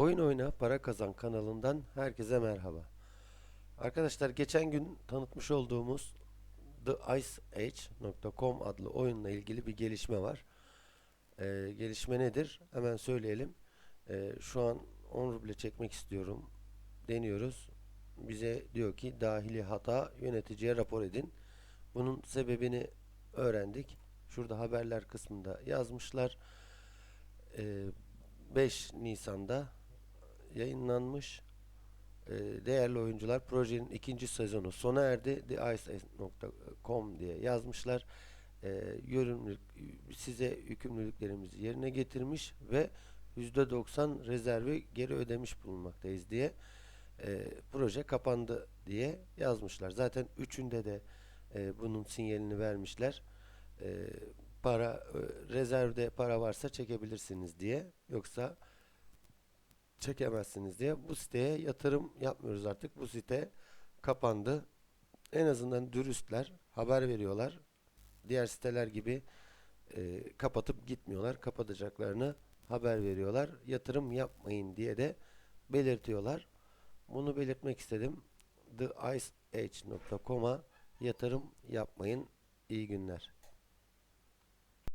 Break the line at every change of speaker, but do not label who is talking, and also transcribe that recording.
Oyun Oyna Para Kazan kanalından herkese merhaba. Arkadaşlar geçen gün tanıtmış olduğumuz theiceage.com adlı oyunla ilgili bir gelişme var. Ee, gelişme nedir? Hemen söyleyelim. Ee, şu an 10 ruble çekmek istiyorum. Deniyoruz. Bize diyor ki dahili hata yöneticiye rapor edin. Bunun sebebini öğrendik. Şurada haberler kısmında yazmışlar. Ee, 5 Nisan'da yayınlanmış. Ee, değerli oyuncular projenin ikinci sezonu sona erdi. TheIce.com diye yazmışlar. Ee, yürümlülük, size yükümlülüklerimizi yerine getirmiş ve %90 rezervi geri ödemiş bulunmaktayız diye e, proje kapandı diye yazmışlar. Zaten üçünde de e, bunun sinyalini vermişler. E, para e, rezervde para varsa çekebilirsiniz diye yoksa çekemezsiniz diye bu siteye yatırım yapmıyoruz artık. Bu site kapandı. En azından dürüstler haber veriyorlar. Diğer siteler gibi e, kapatıp gitmiyorlar. Kapatacaklarını haber veriyorlar. Yatırım yapmayın diye de belirtiyorlar. Bunu belirtmek istedim. TheIceAge.com'a yatırım yapmayın. İyi günler.